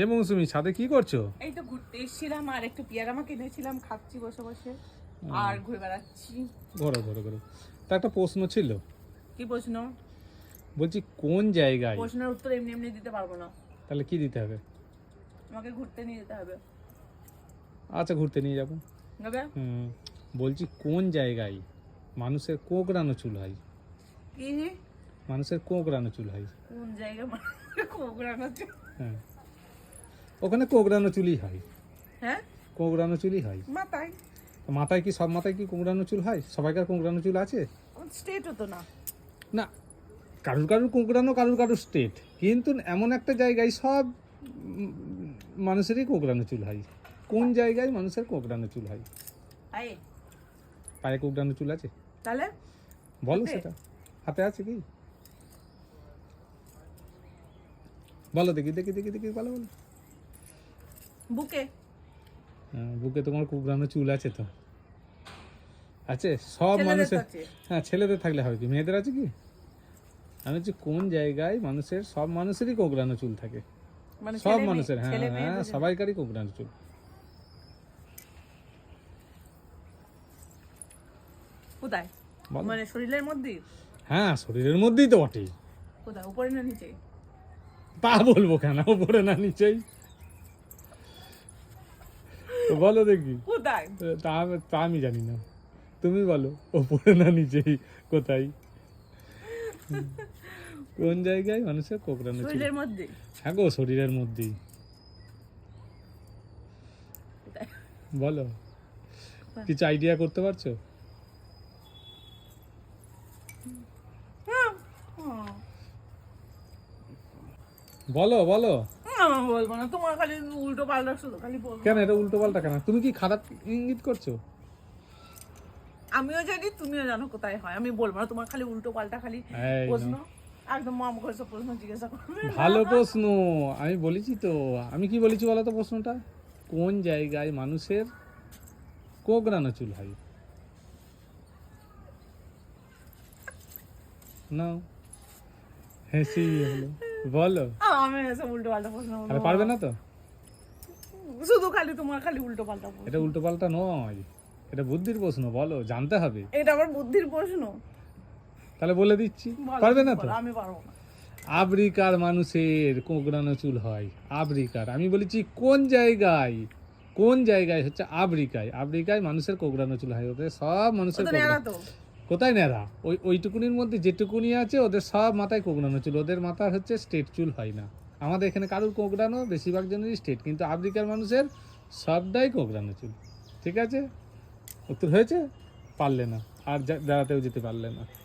এ মৌসুমি ছাদে কি করছ? এই তো ঘুরতে এসেছিলাম আর একটু পেয়ারা মা কিনেছিলাম খাচ্ছি বসে বসে আর ঘুরে বেড়াচ্ছি। ঘরো ঘরো ঘরো। তা একটা প্রশ্ন ছিল। কি প্রশ্ন? বলছি কোন জায়গায়? প্রশ্নের উত্তর এমনি এমনি দিতে পারব না। তাহলে কি দিতে হবে? আমাকে ঘুরতে নিয়ে যেতে হবে। আচ্ছা ঘুরতে নিয়ে যাব। হুম বলছি কোন জায়গায় মানুষের কোঁকড়ানো চুল হয়? কি? মানুষের কোঁকড়ানো চুল হয়। কোন জায়গায় কোকড়ানো চুল? হ্যাঁ। ওখানে কোঁকড়ানো চুলই হয়। হ্যাঁ? কোঁকড়ানো চুলই হয়। মাথায়? মাথায় কি সব মাথায় কি কোঁকড়ানো চুল হয়? সবাইকার কোঁকড়ানো চুল আছে? স্টেট হতো না। না কারুর কারুর কোঁকড়ানো কারুর কারুর স্টেট কিন্তু এমন একটা জায়গায় সব মানুষেরই কোঁকড়ানো চুল হয়। কোন জায়গায় মানুষের কোঁকড়ানো চুল হয়? পায়ে কোঁকড়ানো চুল আছে? তাহলে? বলো সেটা। হাতে আছে কি? বলো দেখি দেখি দেখি দেখি বলো বলো। বুকে? হ্যাঁ, বুকে তোমার কুকরানো চুল আছে তো। আছে? সব মানুষের হ্যাঁ ছেলেদের থাকলে হবে কি? মেয়েদের আছে কি? আমি হচ্ছে কোন জায়গায় মানুষের সব মানুষেরই কোকড়ানো চুল থাকে। মানে সব মানুষের হ্যাঁ হ্যাঁ। সবাইকারই কোকড়ানো চুল। কোথায়? মানে শরীরের মধ্যে হ্যাঁ শরীরের মধ্যেই তো বটে কোথায়? উপরে না নিচে তা বলব কেন? উপরে না নিচেই? বলো দেখি। কোথায়? তা আমি- জানি না। তুমি বলো ওপরে না নিচেই কোথায়? কোন জায়গায় মানুষের কোকড়ানো শরীরের মধ্যে হ্যাঁ গো শরীরের মধ্যেই। বলো। কিছু আইডিয়া করতে পারছ? হুম। বলো বলো। আমি বলব না। তোমার খালি উল্টো পাল্টা শুধু খালি বলব। কেন এটা উল্টো পাল্টা কেন? তুমি কি খারাপ ইঙ্গিত করছ? আমিও জানি তুমিও জানো কোথায় হয়। আমি বলব না তোমার খালি উল্টো পাল্টা খালি প্রশ্ন। একদম মাম করেছে প্রশ্ন জিজ্ঞাসা করবে। ভালো প্রশ্ন। আমি বলেছি তো। আমি কি বলেছি বলো তো প্রশ্নটা? কোন জায়গায় মানুষের কোকড়ানো চুল হয়? না হেসি হলো। বলো। আমি এসে উল্টো পাল্টা প্রশ্ন। আরে পারবে না তো? শুধু খালি তোমার খালি উল্টো পাল্টা এটা উল্টো পাল্টা নয়। এটা বুদ্ধির প্রশ্ন বলো জানতে হবে। এটা আমার বুদ্ধির প্রশ্ন? তাহলে বলে দিচ্ছি। পারবে না তো? আমি পারব না। আফ্রিকার মানুষের কোঁকড়ানো চুল হয় আফ্রিকার। আমি বলেছি কোন জায়গায়? কোন জায়গায় হচ্ছে আফ্রিকায়? আফ্রিকায় মানুষের কোঁকড়ানো চুল হয় ওদের সব মানুষের কোথায় নেড়া? ওই, ওইটুকুনির মধ্যে যেটুকুনি আছে, ওদের সব মাথায় কোকড়ানো চুল ওদের মাথার হচ্ছে স্টেট চুল হয় না। আমাদের এখানে কারুর কোকড়ানো? বেশিরভাগ জনেরই স্টেট কিন্তু আফ্রিকার মানুষের সবটাই কোকড়ানো চুল। ঠিক আছে? উত্তর হয়েছে? পারলে না। আর বেড়াতেও যেতে পারলে না।